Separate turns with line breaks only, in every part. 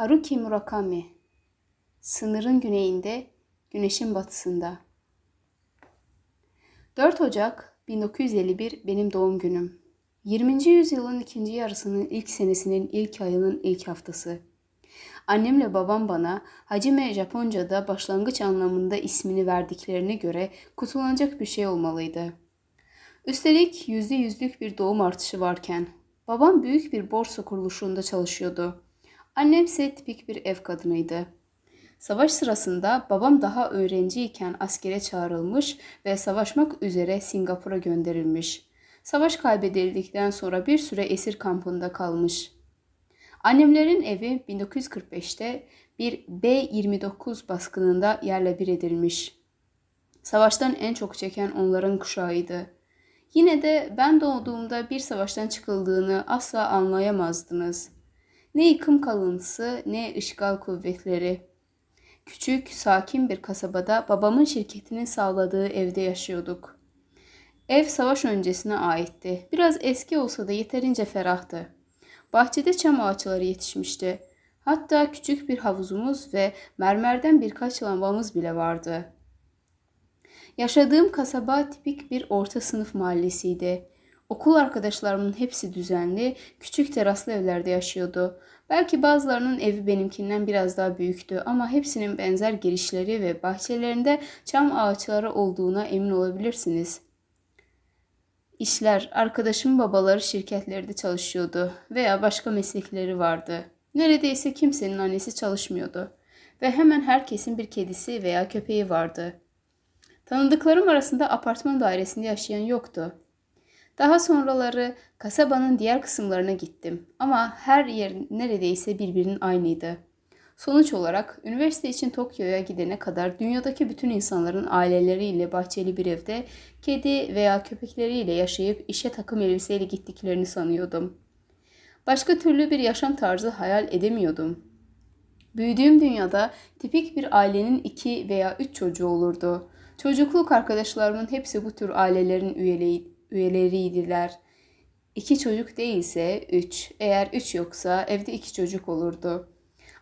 Haruki Murakami Sınırın güneyinde, güneşin batısında. 4 Ocak 1951 benim doğum günüm. 20. yüzyılın ikinci yarısının ilk senesinin ilk ayının ilk haftası. Annemle babam bana Hacime Japonca'da başlangıç anlamında ismini verdiklerine göre kutulanacak bir şey olmalıydı. Üstelik yüzde yüzlük bir doğum artışı varken babam büyük bir borsa kuruluşunda çalışıyordu. Annem ise tipik bir ev kadınıydı. Savaş sırasında babam daha öğrenciyken askere çağrılmış ve savaşmak üzere Singapur'a gönderilmiş. Savaş kaybedildikten sonra bir süre esir kampında kalmış. Annemlerin evi 1945'te bir B-29 baskınında yerle bir edilmiş. Savaştan en çok çeken onların kuşağıydı. Yine de ben doğduğumda bir savaştan çıkıldığını asla anlayamazdınız. Ne yıkım kalıntısı ne işgal kuvvetleri. Küçük, sakin bir kasabada babamın şirketinin sağladığı evde yaşıyorduk. Ev savaş öncesine aitti. Biraz eski olsa da yeterince ferahtı. Bahçede çam ağaçları yetişmişti. Hatta küçük bir havuzumuz ve mermerden birkaç lambamız bile vardı. Yaşadığım kasaba tipik bir orta sınıf mahallesiydi. Okul arkadaşlarımın hepsi düzenli, küçük teraslı evlerde yaşıyordu. Belki bazılarının evi benimkinden biraz daha büyüktü ama hepsinin benzer girişleri ve bahçelerinde çam ağaçları olduğuna emin olabilirsiniz. İşler, arkadaşımın babaları şirketlerde çalışıyordu veya başka meslekleri vardı. Neredeyse kimsenin annesi çalışmıyordu ve hemen herkesin bir kedisi veya köpeği vardı. Tanıdıklarım arasında apartman dairesinde yaşayan yoktu. Daha sonraları kasabanın diğer kısımlarına gittim ama her yer neredeyse birbirinin aynıydı. Sonuç olarak üniversite için Tokyo'ya gidene kadar dünyadaki bütün insanların aileleriyle bahçeli bir evde kedi veya köpekleriyle yaşayıp işe takım elbiseyle gittiklerini sanıyordum. Başka türlü bir yaşam tarzı hayal edemiyordum. Büyüdüğüm dünyada tipik bir ailenin iki veya üç çocuğu olurdu. Çocukluk arkadaşlarımın hepsi bu tür ailelerin üyeleriydiler. İki çocuk değilse üç, eğer üç yoksa evde iki çocuk olurdu.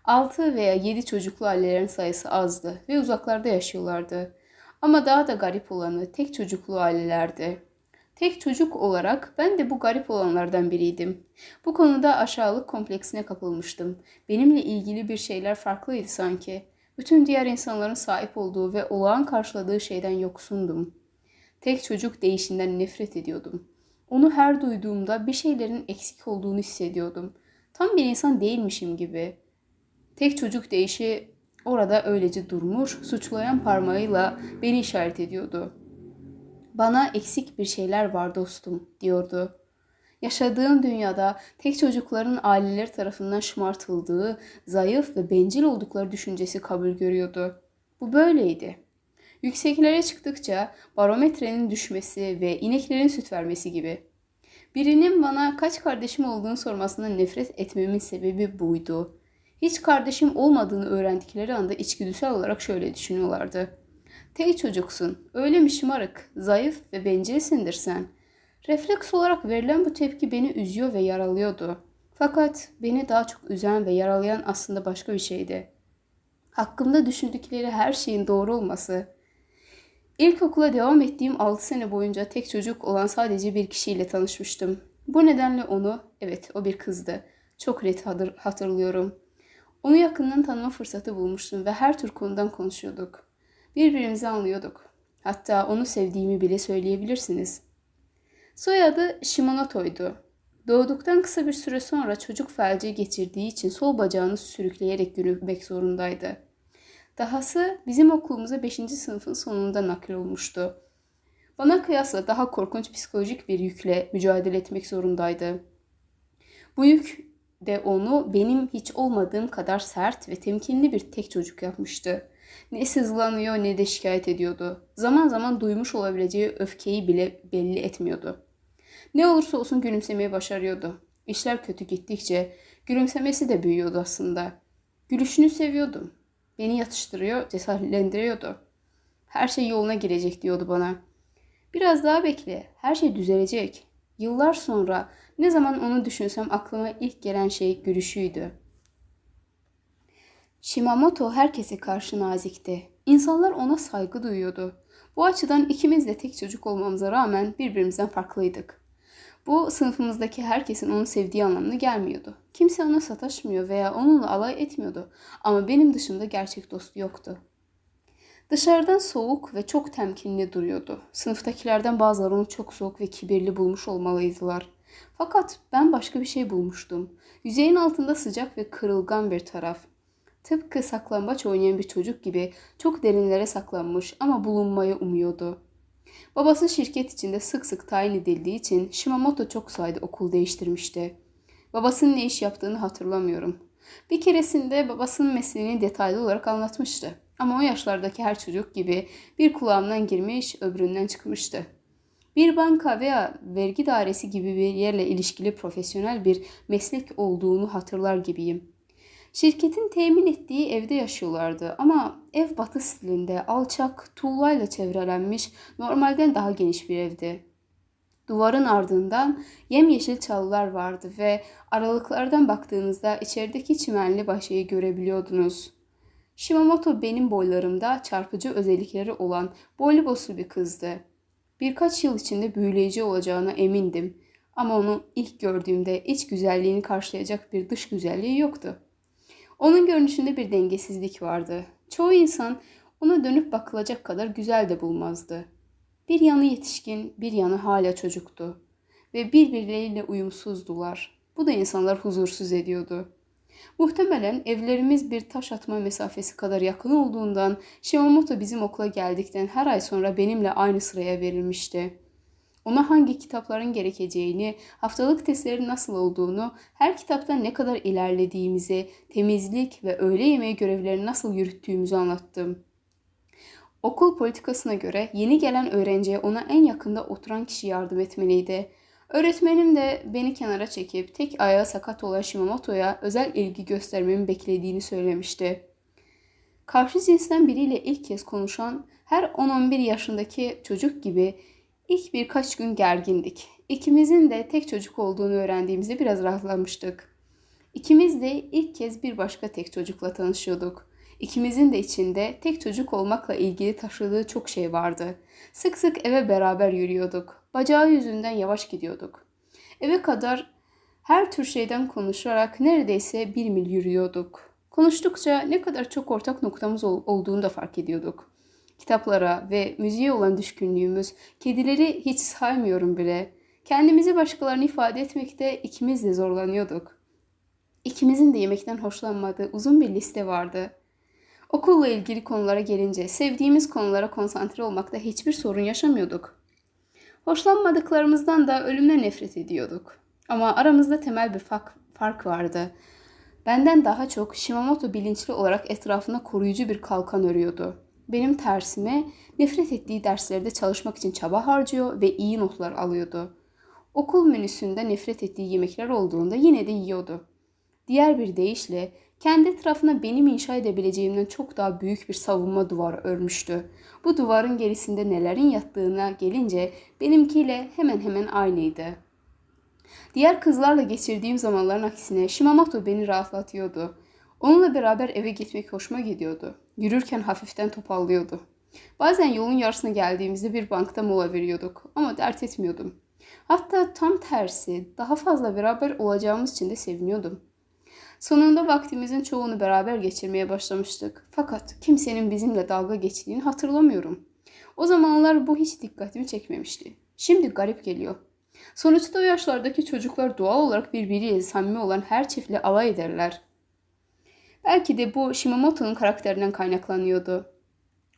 Altı veya yedi çocuklu ailelerin sayısı azdı ve uzaklarda yaşıyorlardı. Ama daha da garip olanı tek çocuklu ailelerdi. Tek çocuk olarak ben de bu garip olanlardan biriydim. Bu konuda aşağılık kompleksine kapılmıştım. Benimle ilgili bir şeyler farklıydı sanki. Bütün diğer insanların sahip olduğu ve olağan karşıladığı şeyden yoksundum. Tek çocuk değişinden nefret ediyordum. Onu her duyduğumda bir şeylerin eksik olduğunu hissediyordum. Tam bir insan değilmişim gibi. Tek çocuk değişi orada öylece durmuş, suçlayan parmağıyla beni işaret ediyordu. Bana eksik bir şeyler var dostum, diyordu. Yaşadığım dünyada tek çocukların aileleri tarafından şımartıldığı, zayıf ve bencil oldukları düşüncesi kabul görüyordu. Bu böyleydi. Yükseklere çıktıkça barometrenin düşmesi ve ineklerin süt vermesi gibi. Birinin bana kaç kardeşim olduğunu sormasından nefret etmemin sebebi buydu. Hiç kardeşim olmadığını öğrendikleri anda içgüdüsel olarak şöyle düşünüyorlardı. Tek çocuksun, öyle mi şımarık, zayıf ve bencilsindir sen. Refleks olarak verilen bu tepki beni üzüyor ve yaralıyordu. Fakat beni daha çok üzen ve yaralayan aslında başka bir şeydi. Hakkımda düşündükleri her şeyin doğru olması. İlkokula devam ettiğim 6 sene boyunca tek çocuk olan sadece bir kişiyle tanışmıştım. Bu nedenle onu, evet o bir kızdı, çok net hatırlıyorum. Onu yakından tanıma fırsatı bulmuştum ve her tür konudan konuşuyorduk. Birbirimizi anlıyorduk. Hatta onu sevdiğimi bile söyleyebilirsiniz. Soyadı Shimonoto'ydu. Doğduktan kısa bir süre sonra çocuk felci geçirdiği için sol bacağını sürükleyerek yürümek zorundaydı. Dahası bizim okulumuza 5. sınıfın sonunda nakil olmuştu. Bana kıyasla daha korkunç psikolojik bir yükle mücadele etmek zorundaydı. Bu yük de onu benim hiç olmadığım kadar sert ve temkinli bir tek çocuk yapmıştı. Ne sızlanıyor ne de şikayet ediyordu. Zaman zaman duymuş olabileceği öfkeyi bile belli etmiyordu. Ne olursa olsun gülümsemeyi başarıyordu. İşler kötü gittikçe gülümsemesi de büyüyordu aslında. Gülüşünü seviyordum. Beni yatıştırıyor, cesaretlendiriyordu. Her şey yoluna girecek diyordu bana. Biraz daha bekle, her şey düzelecek. Yıllar sonra ne zaman onu düşünsem aklıma ilk gelen şey gülüşüydü. Shimamoto herkese karşı nazikti. İnsanlar ona saygı duyuyordu. Bu açıdan ikimiz de tek çocuk olmamıza rağmen birbirimizden farklıydık. Bu sınıfımızdaki herkesin onu sevdiği anlamına gelmiyordu. Kimse ona sataşmıyor veya onunla alay etmiyordu ama benim dışında gerçek dostu yoktu. Dışarıdan soğuk ve çok temkinli duruyordu. Sınıftakilerden bazıları onu çok soğuk ve kibirli bulmuş olmalıydılar. Fakat ben başka bir şey bulmuştum. Yüzeyin altında sıcak ve kırılgan bir taraf. Tıpkı saklambaç oynayan bir çocuk gibi çok derinlere saklanmış ama bulunmayı umuyordu. Babası şirket içinde sık sık tayin edildiği için Shimamoto çok sayıda okul değiştirmişti. Babasının ne iş yaptığını hatırlamıyorum. Bir keresinde babasının mesleğini detaylı olarak anlatmıştı. Ama o yaşlardaki her çocuk gibi bir kulağımdan girmiş, öbüründen çıkmıştı. Bir banka veya vergi dairesi gibi bir yerle ilişkili profesyonel bir meslek olduğunu hatırlar gibiyim. Şirketin temin ettiği evde yaşıyorlardı ama ev batı stilinde alçak, tuğlayla çevrelenmiş, normalden daha geniş bir evdi. Duvarın ardından yemyeşil çalılar vardı ve aralıklardan baktığınızda içerideki çimenli bahçeyi görebiliyordunuz. Shimamoto benim boylarımda çarpıcı özellikleri olan boylu boslu bir kızdı. Birkaç yıl içinde büyüleyici olacağına emindim. Ama onu ilk gördüğümde iç güzelliğini karşılayacak bir dış güzelliği yoktu. Onun görünüşünde bir dengesizlik vardı. Çoğu insan ona dönüp bakılacak kadar güzel de bulmazdı. Bir yanı yetişkin, bir yanı hala çocuktu ve birbirleriyle uyumsuzdular. Bu da insanlar huzursuz ediyordu. Muhtemelen evlerimiz bir taş atma mesafesi kadar yakın olduğundan Shimamoto bizim okula geldikten her ay sonra benimle aynı sıraya verilmişti. Ona hangi kitapların gerekeceğini, haftalık testlerin nasıl olduğunu, her kitapta ne kadar ilerlediğimizi, temizlik ve öğle yemeği görevlerini nasıl yürüttüğümüzü anlattım. Okul politikasına göre yeni gelen öğrenciye ona en yakında oturan kişi yardım etmeliydi. Öğretmenim de beni kenara çekip tek ayağı sakat olan Shimamoto'ya özel ilgi göstermemi beklediğini söylemişti. Karşı cinsten biriyle ilk kez konuşan her 10-11 yaşındaki çocuk gibi ilk birkaç gün gergindik. İkimizin de tek çocuk olduğunu öğrendiğimizde biraz rahatlamıştık. İkimiz de ilk kez bir başka tek çocukla tanışıyorduk. İkimizin de içinde tek çocuk olmakla ilgili taşıdığı çok şey vardı. Sık sık eve beraber yürüyorduk. Bacağı yüzünden yavaş gidiyorduk. Eve kadar her tür şeyden konuşarak neredeyse bir mil yürüyorduk. Konuştukça ne kadar çok ortak noktamız olduğunu da fark ediyorduk. Kitaplara ve müziğe olan düşkünlüğümüz, kedileri hiç saymıyorum bile. Kendimizi başkalarına ifade etmekte ikimiz de zorlanıyorduk. İkimizin de yemekten hoşlanmadığı uzun bir liste vardı. Okulla ilgili konulara gelince sevdiğimiz konulara konsantre olmakta hiçbir sorun yaşamıyorduk. Hoşlanmadıklarımızdan da ölümle nefret ediyorduk. Ama aramızda temel bir fark vardı. Benden daha çok Shimamoto bilinçli olarak etrafına koruyucu bir kalkan örüyordu. Benim tersime nefret ettiği derslerde çalışmak için çaba harcıyor ve iyi notlar alıyordu. Okul menüsünde nefret ettiği yemekler olduğunda yine de yiyordu. Diğer bir deyişle kendi etrafına benim inşa edebileceğimden çok daha büyük bir savunma duvarı örmüştü. Bu duvarın gerisinde nelerin yattığına gelince benimkiyle hemen hemen aynıydı. Diğer kızlarla geçirdiğim zamanların aksine Shimamoto beni rahatlatıyordu. Onunla beraber eve gitmek hoşuma gidiyordu. Yürürken hafiften topallıyordu. Bazen yolun yarısına geldiğimizde bir bankta mola veriyorduk ama dert etmiyordum. Hatta tam tersi daha fazla beraber olacağımız için de seviniyordum. Sonunda vaktimizin çoğunu beraber geçirmeye başlamıştık. Fakat kimsenin bizimle dalga geçtiğini hatırlamıyorum. O zamanlar bu hiç dikkatimi çekmemişti. Şimdi garip geliyor. Sonuçta o yaşlardaki çocuklar doğal olarak birbiriyle samimi olan her çiftle alay ederler. Belki de bu Shimamoto'nun karakterinden kaynaklanıyordu.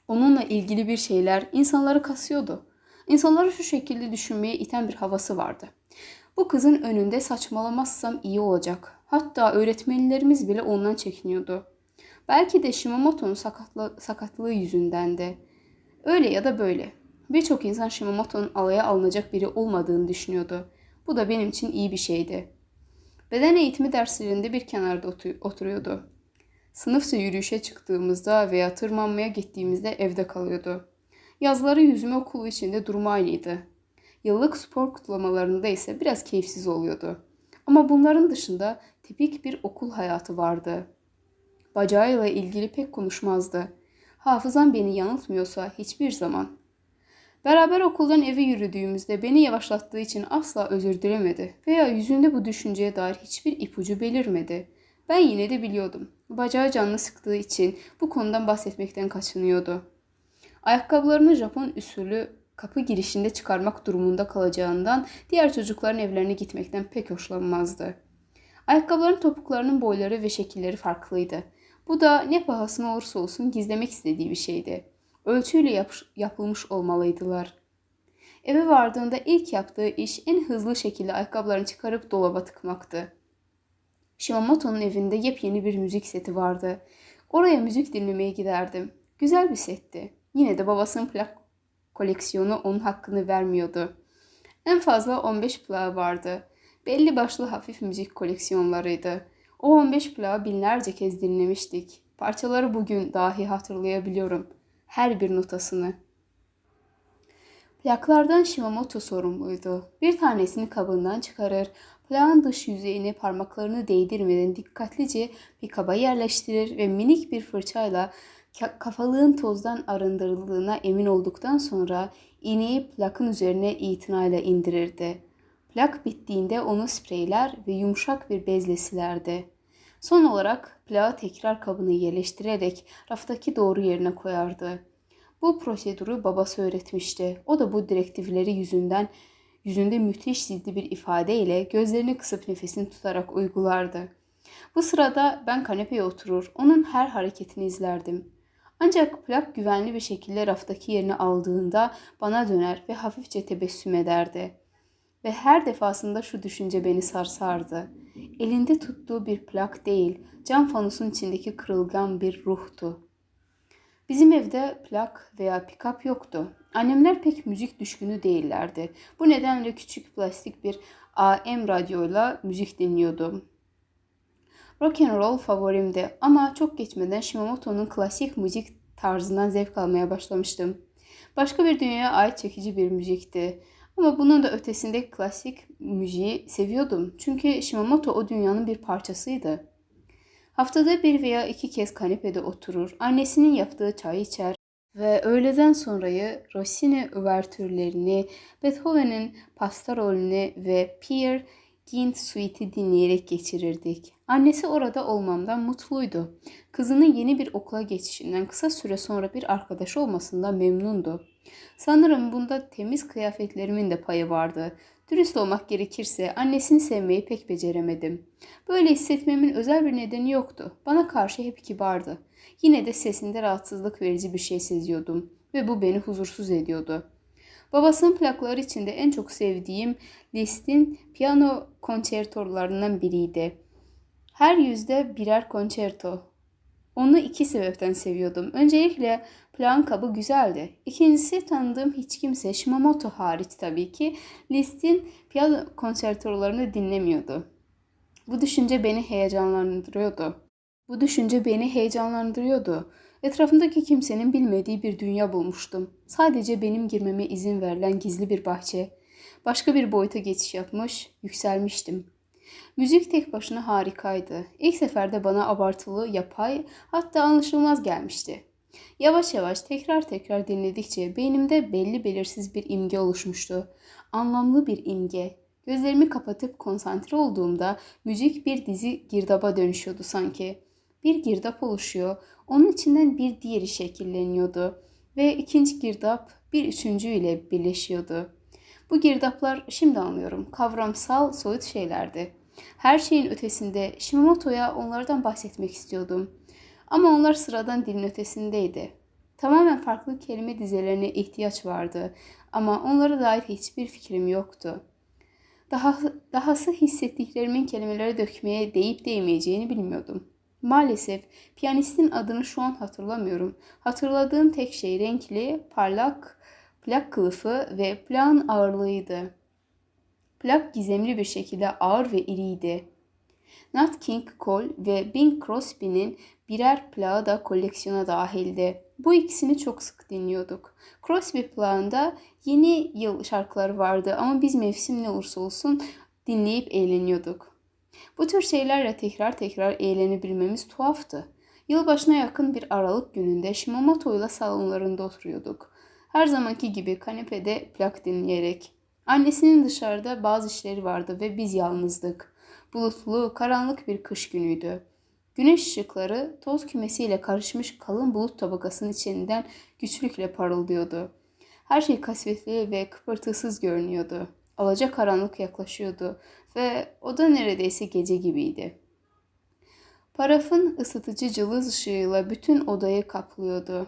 Onunla ilgili bir şeyler insanları kasıyordu. İnsanları şu şekilde düşünmeye iten bir havası vardı. Bu kızın önünde saçmalamazsam iyi olacak. Hatta öğretmenlerimiz bile ondan çekiniyordu. Belki de Shimamoto'nun sakatlı, sakatlığı yüzünden de. Öyle ya da böyle. Birçok insan Shimamoto'nun alaya alınacak biri olmadığını düşünüyordu. Bu da benim için iyi bir şeydi. Beden eğitimi derslerinde bir kenarda oturuyordu. Sınıfça yürüyüşe çıktığımızda veya tırmanmaya gittiğimizde evde kalıyordu. Yazları yüzme okulu içinde durumu aynıydı. Yıllık spor kutlamalarında ise biraz keyifsiz oluyordu. Ama bunların dışında tipik bir okul hayatı vardı. Bacağıyla ilgili pek konuşmazdı. Hafızam beni yanıltmıyorsa hiçbir zaman. Beraber okuldan eve yürüdüğümüzde beni yavaşlattığı için asla özür dilemedi veya yüzünde bu düşünceye dair hiçbir ipucu belirmedi. Ben yine de biliyordum. Bacağı canını sıktığı için bu konudan bahsetmekten kaçınıyordu. Ayakkabılarını Japon usulü kapı girişinde çıkarmak durumunda kalacağından diğer çocukların evlerine gitmekten pek hoşlanmazdı. Ayakkabıların topuklarının boyları ve şekilleri farklıydı. Bu da ne pahasına olursa olsun gizlemek istediği bir şeydi. Ölçüyle yap- yapılmış olmalıydılar. Eve vardığında ilk yaptığı iş en hızlı şekilde ayakkabılarını çıkarıp dolaba tıkmaktı. Shimamoto'nun evinde yepyeni bir müzik seti vardı. Oraya müzik dinlemeye giderdim. Güzel bir setti. Yine de babasının plak koleksiyonu onun hakkını vermiyordu. En fazla 15 plağı vardı. Belli başlı hafif müzik koleksiyonlarıydı. O 15 plağı binlerce kez dinlemiştik. Parçaları bugün dahi hatırlayabiliyorum. Her bir notasını. Plaklardan Shimamoto sorumluydu. Bir tanesini kabından çıkarır, plağın dış yüzeyine parmaklarını değdirmeden dikkatlice bir kaba yerleştirir ve minik bir fırçayla kafalığın tozdan arındırıldığına emin olduktan sonra iğneyi plakın üzerine itinayla indirirdi. Plak bittiğinde onu spreyler ve yumuşak bir bezle silerdi. Son olarak plağı tekrar kabına yerleştirerek raftaki doğru yerine koyardı. Bu prosedürü babası öğretmişti. O da bu direktifleri yüzünden yüzünde müthiş ciddi bir ifadeyle gözlerini kısıp nefesini tutarak uygulardı. Bu sırada ben kanepeye oturur, onun her hareketini izlerdim. Ancak plak güvenli bir şekilde raftaki yerini aldığında bana döner ve hafifçe tebessüm ederdi. Ve her defasında şu düşünce beni sarsardı. Elinde tuttuğu bir plak değil, cam fanusun içindeki kırılgan bir ruhtu. Bizim evde plak veya pikap yoktu. Annemler pek müzik düşkünü değillerdi. Bu nedenle küçük plastik bir AM radyoyla müzik dinliyordum. Rock and roll favorimdi ama çok geçmeden Shimamoto'nun klasik müzik tarzından zevk almaya başlamıştım. Başka bir dünyaya ait çekici bir müzikti. Ama bunun da ötesinde klasik müziği seviyordum. Çünkü Shimamoto o dünyanın bir parçasıydı. Haftada bir veya iki kez kanepede oturur, annesinin yaptığı çay içer ve öğleden sonrayı Rossini üvertürlerini, Beethoven'in pastoralini ve Pierre Gint Suite'i dinleyerek geçirirdik. Annesi orada olmamdan mutluydu. Kızının yeni bir okula geçişinden kısa süre sonra bir arkadaş olmasından memnundu. Sanırım bunda temiz kıyafetlerimin de payı vardı. Dürüst olmak gerekirse annesini sevmeyi pek beceremedim. Böyle hissetmemin özel bir nedeni yoktu. Bana karşı hep kibardı. Yine de sesinde rahatsızlık verici bir şey seziyordum ve bu beni huzursuz ediyordu. Babasının plakları içinde en çok sevdiğim Liszt'in piyano konçertolarından biriydi. Her yüzde birer konçerto. Onu iki sebepten seviyordum. Öncelikle plan kabı güzeldi. İkincisi tanıdığım hiç kimse Shimamoto hariç tabii ki Liszt'in piyano konsertolarını dinlemiyordu. Bu düşünce beni heyecanlandırıyordu. Bu düşünce beni heyecanlandırıyordu. Etrafımdaki kimsenin bilmediği bir dünya bulmuştum. Sadece benim girmeme izin verilen gizli bir bahçe. Başka bir boyuta geçiş yapmış, yükselmiştim. Müzik tek başına harikaydı. İlk seferde bana abartılı, yapay, hatta anlaşılmaz gelmişti. Yavaş yavaş tekrar tekrar dinledikçe beynimde belli belirsiz bir imge oluşmuştu. Anlamlı bir imge. Gözlerimi kapatıp konsantre olduğumda müzik bir dizi girdaba dönüşüyordu sanki. Bir girdap oluşuyor, onun içinden bir diğeri şekilleniyordu ve ikinci girdap bir üçüncü ile birleşiyordu. Bu girdaplar şimdi anlıyorum kavramsal soyut şeylerdi. Her şeyin ötesinde Shimamoto'ya onlardan bahsetmek istiyordum. Ama onlar sıradan dilin ötesindeydi. Tamamen farklı kelime dizelerine ihtiyaç vardı ama onlara dair hiçbir fikrim yoktu. Daha, dahası hissettiklerimin kelimelere dökmeye değip değmeyeceğini bilmiyordum. Maalesef piyanistin adını şu an hatırlamıyorum. Hatırladığım tek şey renkli, parlak, plak kılıfı ve plağın ağırlığıydı. Plak gizemli bir şekilde ağır ve iriydi. Nat King Cole ve Bing Crosby'nin birer plağı da koleksiyona dahildi. Bu ikisini çok sık dinliyorduk. Crosby plağında yeni yıl şarkıları vardı ama biz mevsim ne olursa olsun dinleyip eğleniyorduk. Bu tür şeylerle tekrar tekrar eğlenebilmemiz tuhaftı. Yılbaşına yakın bir Aralık gününde Shimamoto ile salonlarında oturuyorduk. Her zamanki gibi kanepede plak dinleyerek. Annesinin dışarıda bazı işleri vardı ve biz yalnızdık. Bulutlu, karanlık bir kış günüydü. Güneş ışıkları toz kümesiyle karışmış kalın bulut tabakasının içinden güçlükle parıldıyordu. Her şey kasvetli ve kıpırtısız görünüyordu. Alaca karanlık yaklaşıyordu ve oda neredeyse gece gibiydi. Parafın ısıtıcı cılız ışığıyla bütün odayı kaplıyordu.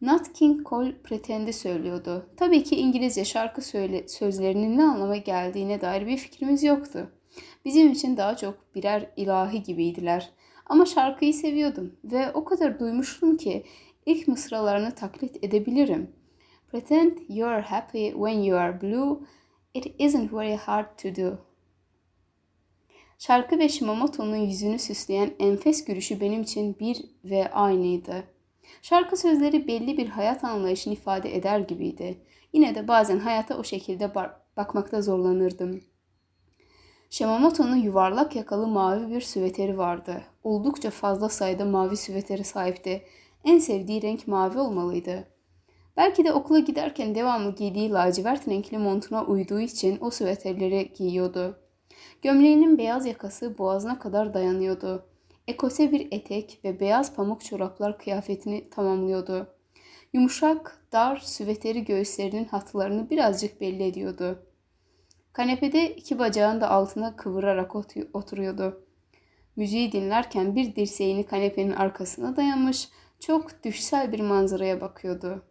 Nat King Cole Pretend'i söylüyordu. Tabii ki İngilizce şarkı söyle sözlerinin ne anlama geldiğine dair bir fikrimiz yoktu. Bizim için daha çok birer ilahi gibiydiler. Ama şarkıyı seviyordum ve o kadar duymuştum ki ilk mısralarını taklit edebilirim. Pretend you are happy when you are blue. It isn't very hard to do. Şarkı ve Shimamoto'nun yüzünü süsleyen enfes gülüşü benim için bir ve aynıydı. Şarkı sözleri belli bir hayat anlayışını ifade eder gibiydi. Yine de bazen hayata o şekilde bakmakta zorlanırdım. Shimamoto'nun yuvarlak yakalı mavi bir süveteri vardı. Oldukça fazla sayıda mavi süveteri sahipti. En sevdiği renk mavi olmalıydı. Belki de okula giderken devamlı giydiği lacivert renkli montuna uyduğu için o süveterleri giyiyordu. Gömleğinin beyaz yakası boğazına kadar dayanıyordu. Ekose bir etek ve beyaz pamuk çoraplar kıyafetini tamamlıyordu. Yumuşak, dar süveteri göğüslerinin hatlarını birazcık belli ediyordu. Kanepede iki bacağını da altına kıvırarak oturuyordu. Müziği dinlerken bir dirseğini kanepenin arkasına dayamış, çok düşsel bir manzaraya bakıyordu.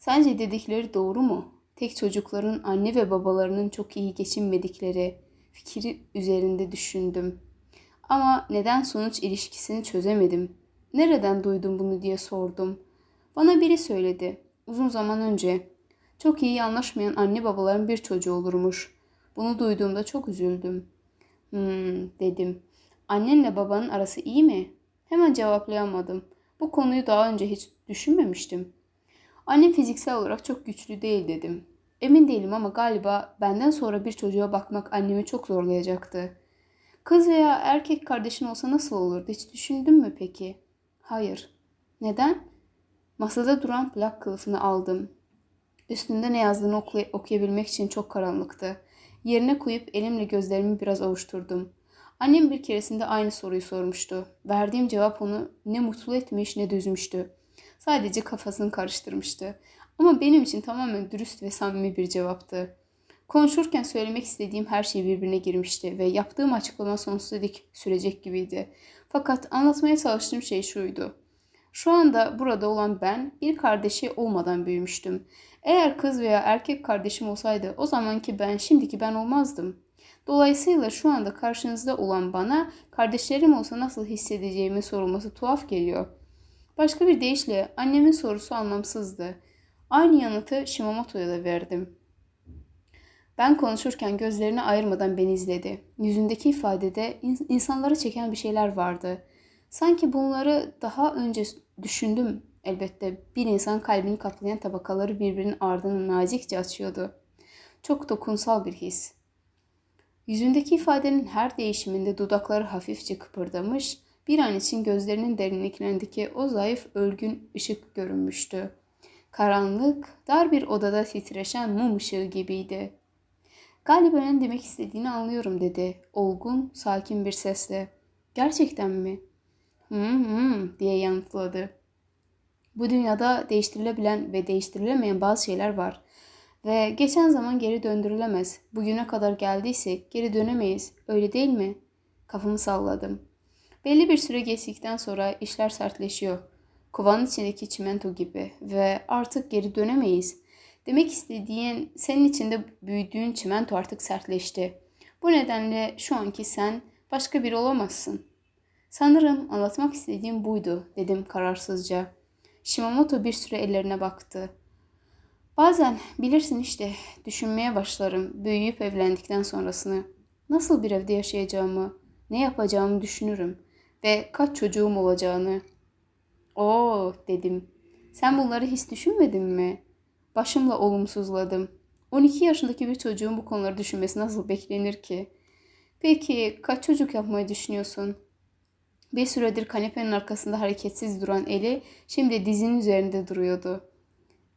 Sence dedikleri doğru mu? Tek çocukların anne ve babalarının çok iyi geçinmedikleri fikri üzerinde düşündüm. Ama neden sonuç ilişkisini çözemedim. Nereden duydum bunu diye sordum. Bana biri söyledi. Uzun zaman önce. Çok iyi anlaşmayan anne babaların bir çocuğu olurmuş. Bunu duyduğumda çok üzüldüm. Hmm dedim. Annenle babanın arası iyi mi? Hemen cevaplayamadım. Bu konuyu daha önce hiç düşünmemiştim. Annem fiziksel olarak çok güçlü değil dedim. Emin değilim ama galiba benden sonra bir çocuğa bakmak annemi çok zorlayacaktı. Kız veya erkek kardeşin olsa nasıl olurdu hiç düşündün mü peki? Hayır. Neden? Masada duran plak kılıfını aldım. Üstünde ne yazdığını oku- okuyabilmek için çok karanlıktı. Yerine koyup elimle gözlerimi biraz ovuşturdum. Annem bir keresinde aynı soruyu sormuştu. Verdiğim cevap onu ne mutlu etmiş ne de üzmüştü. Sadece kafasını karıştırmıştı. Ama benim için tamamen dürüst ve samimi bir cevaptı. Konuşurken söylemek istediğim her şey birbirine girmişti ve yaptığım açıklama sonsuza dek sürecek gibiydi. Fakat anlatmaya çalıştığım şey şuydu. Şu anda burada olan ben bir kardeşi olmadan büyümüştüm. Eğer kız veya erkek kardeşim olsaydı o zamanki ben şimdiki ben olmazdım. Dolayısıyla şu anda karşınızda olan bana kardeşlerim olsa nasıl hissedeceğimi sorulması tuhaf geliyor. Başka bir deyişle annemin sorusu anlamsızdı. Aynı yanıtı Shimamoto'ya da verdim. Ben konuşurken gözlerini ayırmadan beni izledi. Yüzündeki ifadede insanları çeken bir şeyler vardı. Sanki bunları daha önce düşündüm. Elbette bir insan kalbini kaplayan tabakaları birbirinin ardına nazikçe açıyordu. Çok dokunsal bir his. Yüzündeki ifadenin her değişiminde dudakları hafifçe kıpırdamış, bir an için gözlerinin derinliklerindeki o zayıf ölgün ışık görünmüştü. Karanlık, dar bir odada titreşen mum ışığı gibiydi. Galiba ne demek istediğini anlıyorum dedi. Olgun, sakin bir sesle. Gerçekten mi? Hı hı diye yanıtladı. Bu dünyada değiştirilebilen ve değiştirilemeyen bazı şeyler var. Ve geçen zaman geri döndürülemez. Bugüne kadar geldiysek geri dönemeyiz. Öyle değil mi? Kafamı salladım. Belli bir süre geçtikten sonra işler sertleşiyor. Kovanın içindeki çimento gibi ve artık geri dönemeyiz. Demek istediğin senin içinde büyüdüğün çimento artık sertleşti. Bu nedenle şu anki sen başka biri olamazsın. Sanırım anlatmak istediğim buydu dedim kararsızca. Shimamoto bir süre ellerine baktı. Bazen bilirsin işte düşünmeye başlarım büyüyüp evlendikten sonrasını. Nasıl bir evde yaşayacağımı, ne yapacağımı düşünürüm ve kaç çocuğum olacağını. Oo dedim. Sen bunları hiç düşünmedin mi? Başımla olumsuzladım. 12 yaşındaki bir çocuğun bu konuları düşünmesi nasıl beklenir ki? Peki kaç çocuk yapmayı düşünüyorsun? Bir süredir kanepenin arkasında hareketsiz duran eli şimdi dizinin üzerinde duruyordu.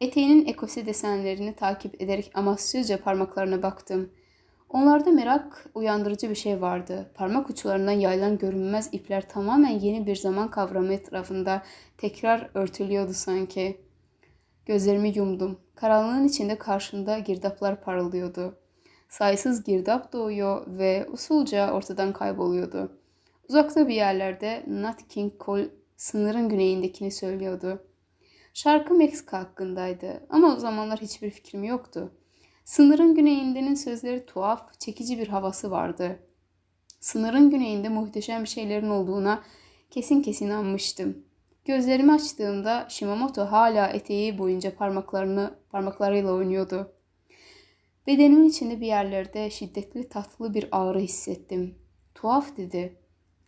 Eteğinin ekosi desenlerini takip ederek amaçsızca parmaklarına baktım. Onlarda merak uyandırıcı bir şey vardı. Parmak uçlarından yayılan görünmez ipler tamamen yeni bir zaman kavramı etrafında tekrar örtülüyordu sanki. Gözlerimi yumdum. Karanlığın içinde karşımda girdaplar parlıyordu. Sayısız girdap doğuyor ve usulca ortadan kayboluyordu. Uzakta bir yerlerde Nat King Cole sınırın güneyindekini söylüyordu. Şarkı Meksika hakkındaydı ama o zamanlar hiçbir fikrim yoktu. Sınırın güneyindenin sözleri tuhaf, çekici bir havası vardı. Sınırın güneyinde muhteşem şeylerin olduğuna kesin kesin inanmıştım. Gözlerimi açtığımda Shimamoto hala eteği boyunca parmaklarını parmaklarıyla oynuyordu. Bedenimin içinde bir yerlerde şiddetli tatlı bir ağrı hissettim. Tuhaf dedi.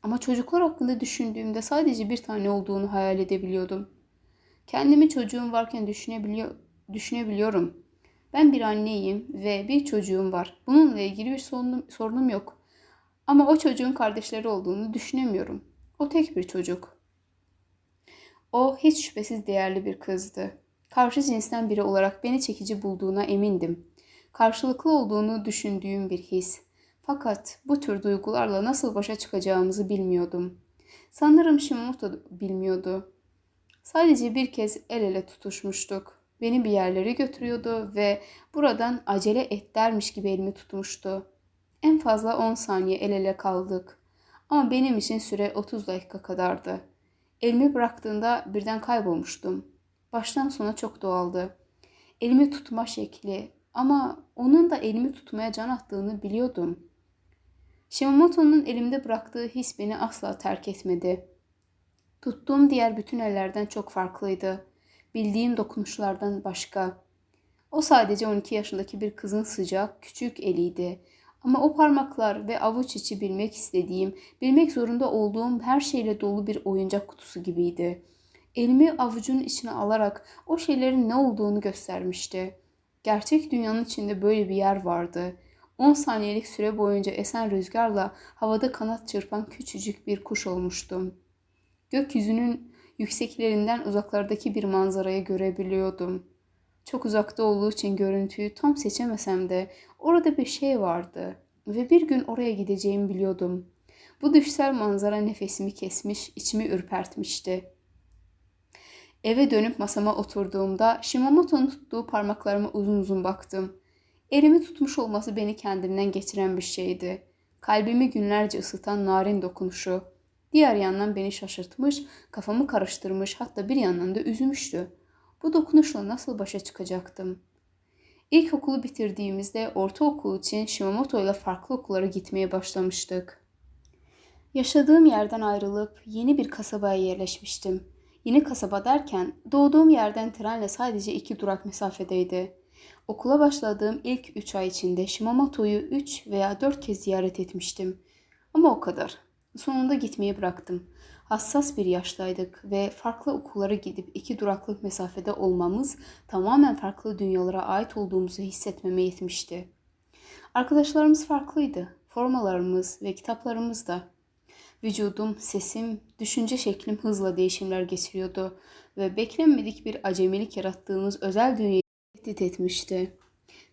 Ama çocuklar hakkında düşündüğümde sadece bir tane olduğunu hayal edebiliyordum. Kendimi çocuğum varken düşünebiliyor, düşünebiliyorum. Ben bir anneyim ve bir çocuğum var. Bununla ilgili bir sorunum, sorunum yok. Ama o çocuğun kardeşleri olduğunu düşünemiyorum. O tek bir çocuk. O hiç şüphesiz değerli bir kızdı. Karşı cinsten biri olarak beni çekici bulduğuna emindim. Karşılıklı olduğunu düşündüğüm bir his. Fakat bu tür duygularla nasıl başa çıkacağımızı bilmiyordum. Sanırım Shimamoto bilmiyordu. Sadece bir kez el ele tutuşmuştuk. Beni bir yerlere götürüyordu ve buradan acele et dermiş gibi elimi tutmuştu. En fazla 10 saniye el ele kaldık. Ama benim için süre 30 dakika kadardı. Elimi bıraktığında birden kaybolmuştum. Baştan sona çok doğaldı. Elimi tutma şekli ama onun da elimi tutmaya can attığını biliyordum. Shimamoto'nun elimde bıraktığı his beni asla terk etmedi. Tuttuğum diğer bütün ellerden çok farklıydı. Bildiğim dokunuşlardan başka. O sadece 12 yaşındaki bir kızın sıcak, küçük eliydi. Ama o parmaklar ve avuç içi bilmek istediğim, bilmek zorunda olduğum her şeyle dolu bir oyuncak kutusu gibiydi. Elimi avucun içine alarak o şeylerin ne olduğunu göstermişti. Gerçek dünyanın içinde böyle bir yer vardı. 10 saniyelik süre boyunca esen rüzgarla havada kanat çırpan küçücük bir kuş olmuştum. Gökyüzünün yükseklerinden uzaklardaki bir manzarayı görebiliyordum. Çok uzakta olduğu için görüntüyü tam seçemesem de orada bir şey vardı ve bir gün oraya gideceğimi biliyordum. Bu düşsel manzara nefesimi kesmiş, içimi ürpertmişti. Eve dönüp masama oturduğumda Shimamoto'nun tuttuğu parmaklarıma uzun uzun baktım. Elimi tutmuş olması beni kendimden geçiren bir şeydi. Kalbimi günlerce ısıtan narin dokunuşu. Diğer yandan beni şaşırtmış, kafamı karıştırmış, hatta bir yandan da üzmüştü. Bu dokunuşla nasıl başa çıkacaktım? İlkokulu bitirdiğimizde ortaokul için Shimamoto ile farklı okullara gitmeye başlamıştık. Yaşadığım yerden ayrılıp yeni bir kasabaya yerleşmiştim. Yeni kasaba derken doğduğum yerden trenle sadece iki durak mesafedeydi. Okula başladığım ilk üç ay içinde Shimamoto'yu üç veya dört kez ziyaret etmiştim. Ama o kadar. Sonunda gitmeyi bıraktım. Hassas bir yaştaydık ve farklı okullara gidip iki duraklık mesafede olmamız tamamen farklı dünyalara ait olduğumuzu hissetmeme yetmişti. Arkadaşlarımız farklıydı. Formalarımız ve kitaplarımız da. Vücudum, sesim, düşünce şeklim hızla değişimler geçiriyordu ve beklenmedik bir acemilik yarattığımız özel dünyayı tehdit etmişti.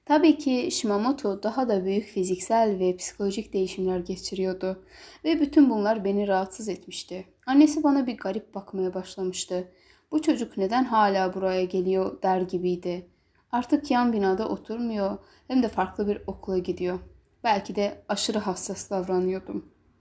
Tabii ki Shimamoto daha da büyük fiziksel ve psikolojik değişimler geçiriyordu ve bütün bunlar beni rahatsız etmişti. Annesi bana bir garip bakmaya başlamıştı. Bu çocuk neden hala buraya geliyor der gibiydi. Artık yan binada oturmuyor hem de farklı bir okula gidiyor. Belki de aşırı hassas davranıyordum.